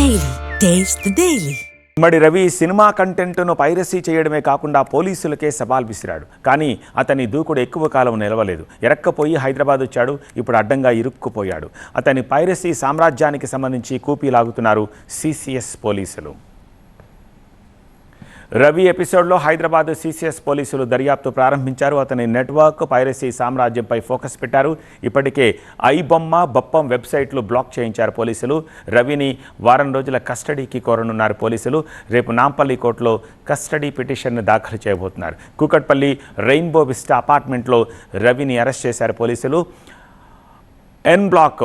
Daily taste daily ఉమ్మడి మరి Ravi cinema కంటెంట్ను పైరసీ చేయడమే కాకుండా పోలీసులకే సవాల్ విసిరాడు. కానీ అతని దూకుడు ఎక్కువ కాలం నిలవలేదు. ఎరక్కపోయి హైదరాబాద్ వచ్చాడు. ఇప్పుడు అడ్డంగా ఇరుక్కుపోయాడు. అతని పైరసీ సామ్రాజ్యానికి సంబంధించి కూపీ లాగుతున్నారు సిసిఎస్ పోలీసులు. రవి ఎపిసోడ్లో హైదరాబాద్ సీసీఎస్ పోలీసులు దర్యాప్తు ప్రారంభించారు. అతని నెట్వర్క్ పైరసీ సామ్రాజ్యంపై ఫోకస్ పెట్టారు. ఇప్పటికే ఐబొమ్మ బొప్పం వెబ్సైట్లు బ్లాక్ చేయించారు పోలీసులు. రవిని వారం రోజుల కస్టడీకి కోరనున్నారు పోలీసులు. రేపు నాంపల్లి కోర్టులో కస్టడీ పిటిషన్ను దాఖలు చేయబోతున్నారు. కూకట్పల్లి రెయిన్బో విస్టా అపార్ట్మెంట్లో రవిని అరెస్ట్ చేశారు పోలీసులు. N block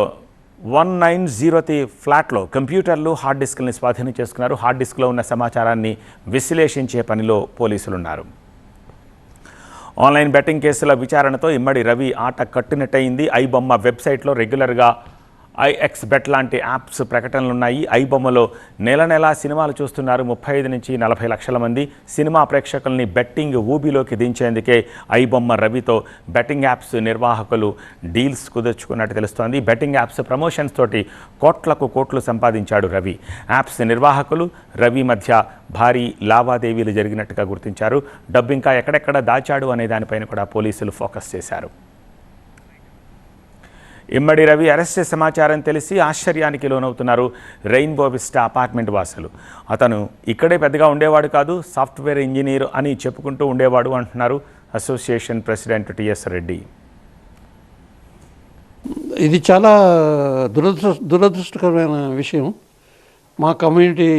one nine zero three ఫ్లాట్లో కంప్యూటర్లు హార్డ్ డిస్క్ని స్వాధీనం చేసుకున్నారు. హార్డ్ డిస్క్లో ఉన్న సమాచారాన్ని విశ్లేషించే పనిలో పోలీసులున్నారు. ఆన్లైన్ బెట్టింగ్ కేసుల విచారణతో ఇమ్మడి రవి ఆట కట్టునట్టయింది. ఐబొమ్మ వెబ్సైట్లో రెగ్యులర్గా ఐఎక్స్ బెట్ లాంటి యాప్స్ ప్రకటనలు ఉన్నాయి ఐబొమ్మలో నెల నెలా సినిమాలు చూస్తున్నారు ముప్పై ఐదు నుంచి నలభై లక్షల మంది. సినిమా ప్రేక్షకుల్ని బెట్టింగ్ ఊబిలోకి దించేందుకే ఐబొమ్మ రవితో బెట్టింగ్ యాప్స్ నిర్వాహకులు డీల్స్ కుదుర్చుకున్నట్టు తెలుస్తోంది. బెట్టింగ్ యాప్స్ ప్రమోషన్స్ తోటి కోట్లకు కోట్లు సంపాదించాడు రవి. యాప్స్ నిర్వాహకులు రవి మధ్య భారీ లావాదేవీలు జరిగినట్టుగా గుర్తించారు. డబ్బు ఇంకా ఎక్కడెక్కడ దాచాడు అనే దానిపైన కూడా పోలీసులు ఫోకస్ చేశారు. ఇమ్మడి రవి అరెస్ట్ సమాచారం తెలిసి ఆశ్చర్యానికి లోనవుతున్నారు రెయిన్బో విస్టా అపార్ట్మెంట్ వాసులు. అతను ఇక్కడే పెద్దగా ఉండేవాడు కాదు సాఫ్ట్వేర్ ఇంజనీర్ అని చెప్పుకుంటూ ఉండేవాడు అంటున్నారు అసోసియేషన్ ప్రెసిడెంట్ టిఎస్ రెడ్డి. ఇది చాలా దురదృష్ట దురదృష్టకరమైన విషయం. మా కమ్యూనిటీ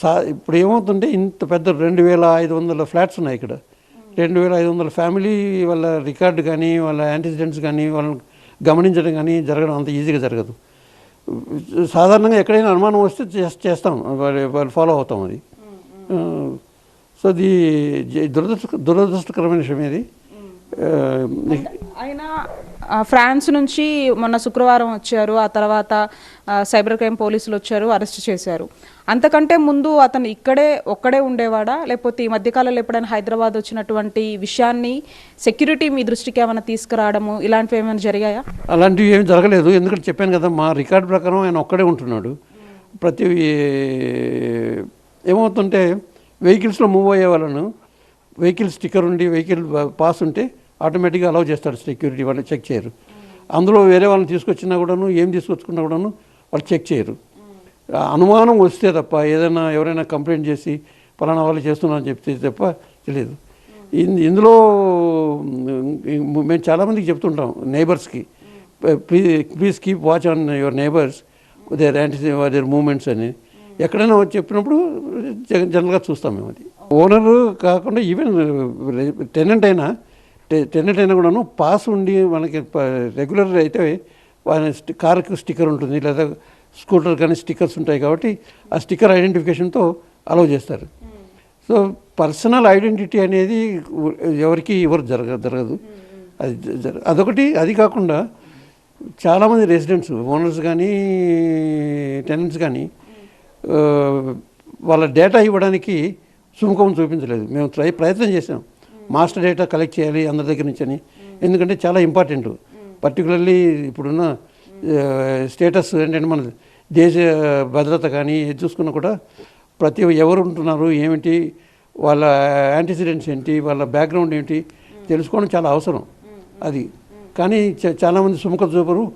సా ఇప్పుడు ఏమవుతుంటే ఇంత పెద్ద రెండు వేల ఐదు వందల ఫ్లాట్స్ ఉన్నాయి ఇక్కడ. రెండు వేల ఐదు వందల ఫ్యామిలీ వాళ్ళ రికార్డు కానీ వాళ్ళ యాంటిసిడెంట్స్ కానీ వాళ్ళని గమనించడం కానీ జరగడం అంత ఈజీగా జరగదు. సాధారణంగా ఎక్కడైనా అనుమానం వస్తే చేస్- చేస్తాం. వాళ్ళు వాళ్ళు ఫాలో అవుతాం అది. సో జ- దురదృష్ట దురదృష్టకరమైన విషయం ఇది. ఆయన ఫ్రాన్స్ నుంచి మొన్న శుక్రవారం వచ్చారు. ఆ తర్వాత సైబర్ క్రైమ్ పోలీసులు వచ్చారు అరెస్ట్ చేశారు. అంతకంటే ముందు అతను ఇక్కడే ఒక్కడే ఉండేవాడా? లేకపోతే ఈ మధ్యకాలంలో ఎప్పుడైనా హైదరాబాద్ వచ్చినటువంటి విషయాన్ని సెక్యూరిటీ మీ దృష్టికి ఏమైనా తీసుకురావడము ఇలాంటివి ఏమైనా జరిగాయా? అలాంటివి ఏం జరగలేదు. ఎందుకంటే చెప్పాను కదా మా రికార్డ్ ప్రకారం ఆయన ఒక్కడే ఉంటున్నాడు. ప్రతి ఏమవుతుంటే వెహికల్స్లో మూవ్ అయ్యే వాళ్ళను వెహికల్ స్టిక్కర్ ఉండి వెహికల్ పాస్ ఉంటే ఆటోమేటిక్గా అలౌ చేస్తాడు సెక్యూరిటీ వాళ్ళు చెక్ చేయరు. అందులో వేరే వాళ్ళని తీసుకొచ్చినా కూడాను ఏం తీసుకొచ్చుకున్నా కూడాను వాళ్ళు చెక్ చేయరు. అనుమానం వస్తే తప్ప ఏదైనా ఎవరైనా కంప్లైంట్ చేసి పలానా వాళ్ళు చేస్తున్నారని చెప్తే తప్ప తెలియదు. ఇందులో మేము చాలామందికి చెప్తుంటాం నైబర్స్కి please please keep watch on your neighbours their anti their movements అని. ఎక్కడైనా చెప్పినప్పుడు జనరల్గా చూస్తాం మేము అది. ఓనర్ కాకుండా ఈవెన్ టెనెంట్ అయినా టెనెంట్ అయినా కూడాను పాస్ ఉండి మనకి రెగ్యులర్ అయితే వాళ్ళ కార్కి స్టిక్కర్ ఉంటుంది. లేదా స్కూటర్ కానీ స్టిక్కర్స్ ఉంటాయి కాబట్టి ఆ స్టిక్కర్ ఐడెంటిఫికేషన్తో అలౌ చేస్తారు. సో పర్సనల్ ఐడెంటిటీ అనేది ఎవరికి ఎవరు జరగ జరగదు. అది జర- అదొకటి. అది కాకుండా చాలామంది రెసిడెంట్స్ ఓనర్స్ కానీ టెనెంట్స్ కానీ వాళ్ళ డేటా ఇవ్వడానికి సుముఖం చూపించలేదు. మేము ట్రై ప్రయత్నం చేసాం మాస్టర్ డేటా కలెక్ట్ చేయాలి అందరి దగ్గర నుంచి అని ఎందుకంటే చాలా ఇంపార్టెంట్. పర్టికులర్లీ ఇప్పుడున్న స్టేటస్ ఏంటంటే మన దేశ భద్రత కానీ ఏది చూసుకున్నా కూడా ప్రతి ఎవరు ఉంటున్నారు ఏమిటి వాళ్ళ యాంటిసిడెంట్స్ ఏంటి వాళ్ళ బ్యాక్గ్రౌండ్ ఏంటి తెలుసుకోవడం చాలా అవసరం. అది. కానీ చ- చాలామంది సుముఖ చూపరు